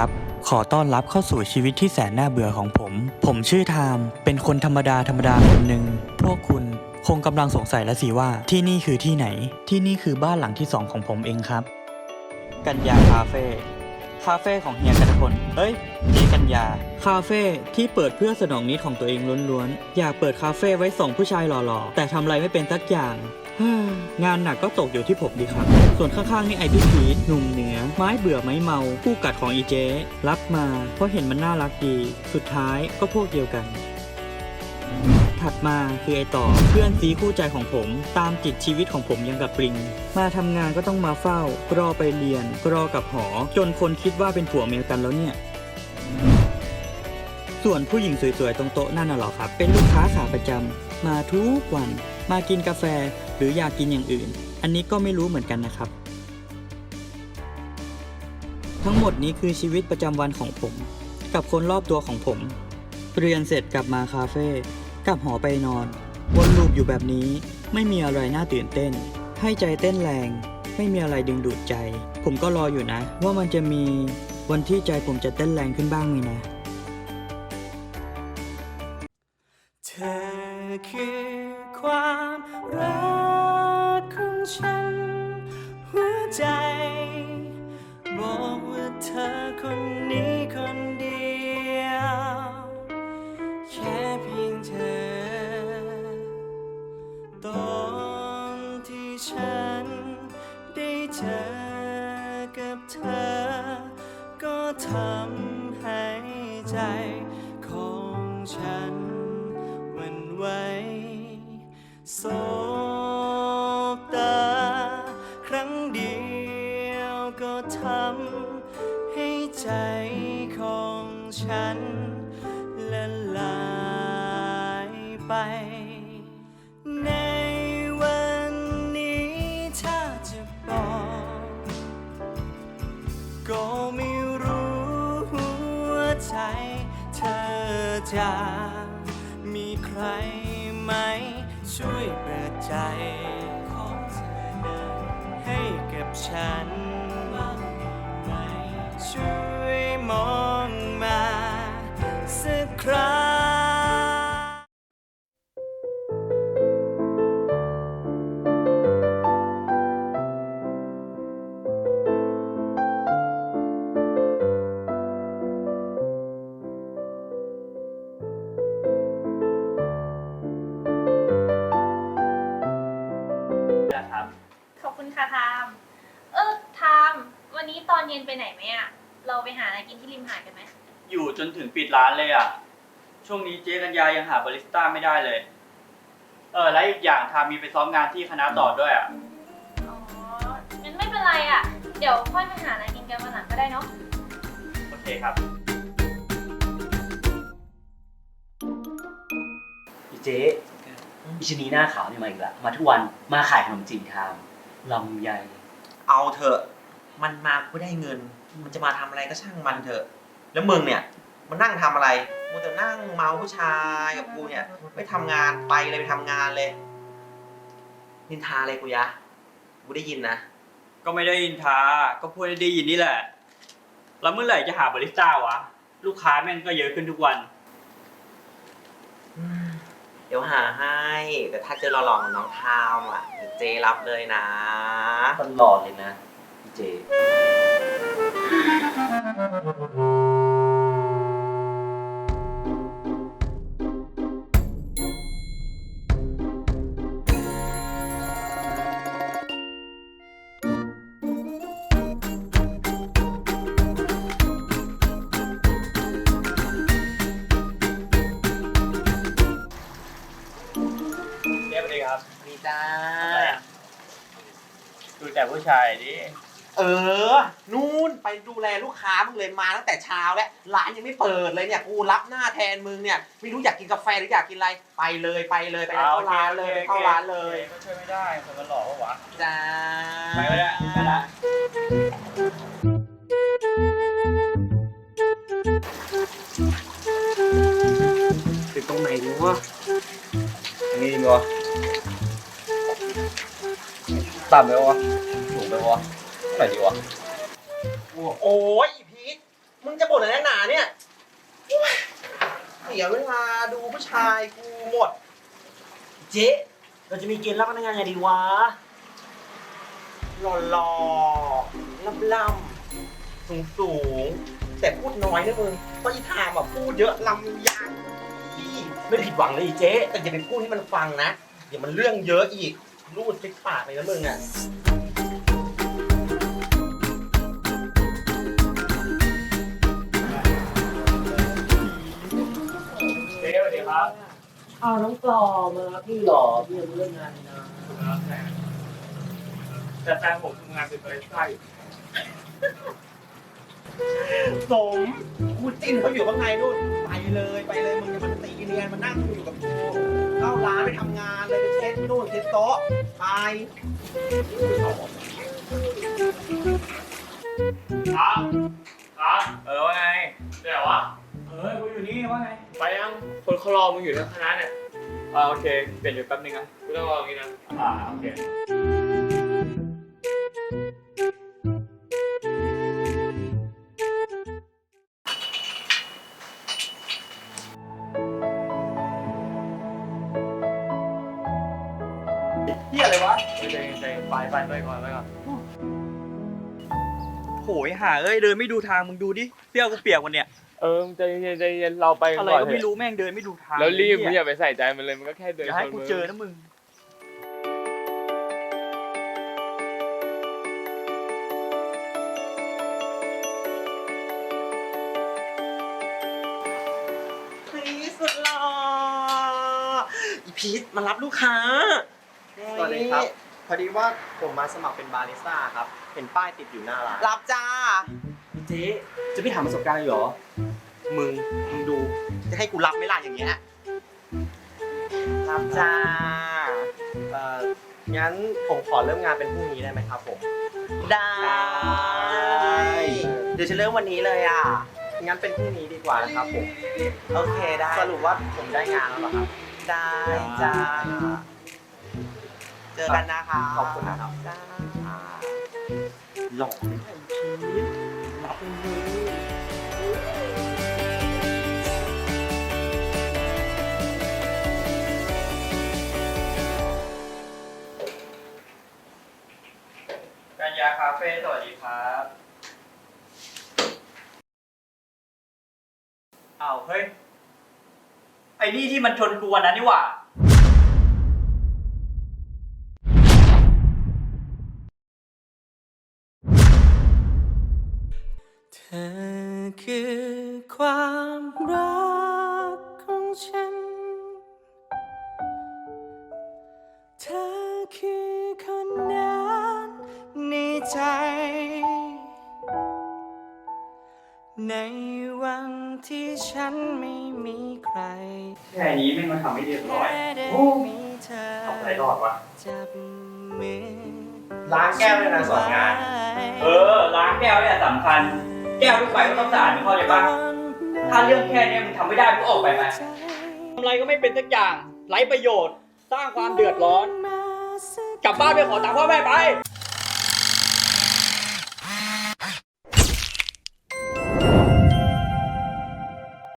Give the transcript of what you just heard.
ครับ ขอต้อนรับเข้าสู่ชีวิตที่แสนน่าเบื่อของผม ผมชื่อไทม์เป็นคนธรรมดาธรรมดาคนหนึ่ง พวกคุณคงกำลังสงสัยแล้วสิว่าที่นี่คือที่ไหน ที่นี่คือบ้านหลังที่สองของผมเองครับ กัญญาคาเฟ่คาเฟ่ของเฮียกันพลเอ้ยเจกัญญาคาเฟ่ที่เปิดเพื่อสนองนิดของตัวเองล้วนๆ อยากเปิดคาเฟ่ไว้ส่งผู้ชายหล่อๆ แต่ทำอะไรไม่เป็นสักอย่าง งานหนักก็ตกอยู่ที่ผมดีครับ ส่วนข้างๆนี่ไอพี่พีทหนุ่มเหนือ ไม้เบื่อไม้เมาคู่กัดของอีเจ๊รับมา เพราะเห็นมันน่ารักดี สุดท้ายก็พวกเดียวกัน ถัดมาคือไอต่อเพื่อนซีคู่ใจของผม ตามจิตชีวิตของผมยังกับปริง มาทำงานก็ต้องมาเฝ้ารอไปเรียนรอกับหอ จนคนคิดว่าเป็นผัวเมียกันแล้วเนี่ยส่วนผู้หญิงสวยๆ ตรงโต๊ะนั่นน่ะหรอครับ เป็นลูกค้าขาประจำมาทุกวัน มากินกาแฟ หรืออยากกินอย่างอื่น อันนี้ก็ไม่รู้เหมือนกันนะครับ ทั้งหมดนี้คือชีวิตประจำวันของผม กับคนรอบตัวของผม เรียนเสร็จกลับมาคาเฟ่กลับหอไปนอน วนลูปอยู่แบบนี้ ไม่มีอะไรน่าตื่นเต้น ให้ใจเต้นแรง ไม่มีอะไรดึงดูดใจ ผมก็รออยู่นะ ว่ามันจะมีวันที่ใจผมจะเต้นแรงขึ้นบ้างไหมนะเธอคือความรัก ฉันหวันไหวสบตา ครั้งเดียวก็ทำให้ใจของฉันละลายไป จา มีใครไหม ช่วยเปิดใจของเธอนั้นให้กับฉันามเออทามวันนี้ตอนเย็นไปไหนไหมอะเราไปหาอะไรกินที่ริมหาดกันไหมอยู่จนถึงปิดร้านเลยอะ ช่วงนี้เจ๊กัญญายังหาบาริสต้าไม่ได้เลย เออและอีกอย่างทามีไปซ้อมงานที่คณะต่อด้วยอะ อ๋องั้นไม่เป็นไรอะเดี๋ยวค่อยไปหาอะไรกินกันวันหลังก็ได้เนาะโอเคครับ อีเจ๊อิชนีหน้าขาวเนี่ยมาอีกแล้วมาทุกวันมาขายขนมจีนทาม ลำไยเอาเถอะ มันมาก็ได้เงิน มันจะมาทำอะไรก็ช่างมันเถอะ แล้วมึงเนี่ยมันนั่งทำอะไรมึงแต่นั่งเมาผู้ชายกับกูเนี่ยไม่ทำงานไปเลยไปทำงานเลย นินทาอะไรกูยะ กูได้ยินนะ ก็ไม่ได้ยินทาก็พูดให้ได้ยินนี่แหละ แล้วเมื่อไหร่จะหาบาริสต้าวะ ลูกค้าแม่งก็เยอะขึ้นทุกวัน เดี๋ยวหาให้ แต่ถ้าเจอหล่อๆน้องทามอะเจรับเลยนะ ตลอดเลยนะอีเจ๊ จ้า ดูแต่ผู้ชายดิเออ นู่นไปดูแลลูกค้ามึงเลยมาตั้งแต่เช้าแล้วร้านยังไม่เปิดเลยเนี่ย กูรับหน้าแทนมึงเนี่ย ไม่รู้อยากกินกาแฟหรืออยากกินอะไร ไปเลยไปเลยไปเข้าร้านเลยไปเข้าร้านเลยก็ช่วยไม่ได้คนมันหล่อปะวะจ้าไปไม่ได้ไปละถึงตรงไหนรู้วะอันนี้ดีมั้ยวะ ต่ำไปวะสูงไปวะเท่าไหร่ดีวะโอ้ยอีพีทมึงจะบ่นอะไรนักหนาเนี่ยโอ๊ยเสียเวลาดูผู้ชายกูหมด เจ๊เราจะมีเกณฑ์รับพนักงานไงดีวะหล่อหล่อล่ำล่ำสูงสูงๆแต่พูดน้อยนะมึงเพราะอีทามอะพูดเยอะลำยางพี่ไม่ผิดหวังเลยอีเจ๊แต่อย่าไปพูดให้มันฟังนะเดี๋ยวมันเรื่องเยอะอีก รูดติดปากเลยนะมึงอะเจ๊สวัสดีครับอ้าวน้องปลอมารับพี่หรอพี่ยังไม่เลิกงานเลยนะแต่แฟนผมทำงานเป็นบริษัทอยู่สมกูจิ้นเขาอยู่ข้างในนู่นไป เลยไปเลยมึงอย่ามาตีเนียนมานั่งอยู่กับกูเข้าร้านไปทำงานเลยไปเช็ดนู่นเช็ดโต๊ะไปครับครับเออว่าไงเดี๋ยววะเออกูอยู่นี่ว่าไง ไปยังคนเขารอมึงอยู่ในคณะเนี่ยอ่าโอเค เปลี่ยนอยู่แป๊บนึงนะกูต้องรอตรงนี้นะอ่าโอเค ยอะไรวะใจเย็นใจเย็นไปไปไปก่อนไปก่อนโหยหาเอ้ยเดินไม่ดูทางมึงดูดิเสื้อกูเปียกวันเนี่ยเออใจเย็นใจเย็นเราไปกันอะไรก่อนก็เถไม่อะรู้แม่งเดินไม่ดูทางแล้วรีบมึงอเหี้ยย่าไปใส่ใจมันเลยมันก็แค่เดินอย่าให้ชนกูมึงเจอนะมึงพีชสุดหล่ออีพีชมารับลูกค้า สวัสดีครับ พอดีว่าผมมาสมัครเป็นบาริสต้าครับ เห็นป้ายติดอยู่หน้าร้าน รับจ้า เจ๊จะไม่ถามประสบการณ์เลยเหรอ มึง มึงดู จะให้กูรับไหมล่ะอย่างเงี้ย รับจ้า เอ่อ งั้นผมขอเริ่มงานเป็นพรุ่งนี้ได้ไหมครับผม ได้ เดี๋ยวจะเริ่มวันนี้เลยอะ งั้นเป็นพรุ่งนี้ดีกว่านะครับผม โอเคได้ สรุปว่าผมได้งานแล้วเหรอครับ ได้จ้าเจอกันนะคะขอบคุณนะครับ จ้าหลอกไม่ได้พีชรับเลยกัญญาคาเฟ่สวัสดีครับอ้าวเฮ้ย ไอ้นี่ที่มันชนกูวันนั้นนี่หว่า ธอคือความรักของฉัน เธอคือคนนั้นในใจ ในวันที่ฉันไม่มีใครแค่นี้ไม่งมาทำให้เรียบร้อยแค่ได้มีเธอเอาอะไรรอดวะจับมือล้างแก้วด้วยนะสอนงาน เออ ล้างแก้วเนี่ยสำคัญ แก้วทุกใบก็ต้องสะอาดมึงเข้าใจปะถ้าเรื่องแค่เนี้ยมึงทำไม่ได้มึงออกไปไหมทำอะไรก็ไม่เป็นสักอย่างไร้ประโยชน์ สร้างความเดือดร้อน กลับบ้านไปขอตังค์พ่อแม่ไป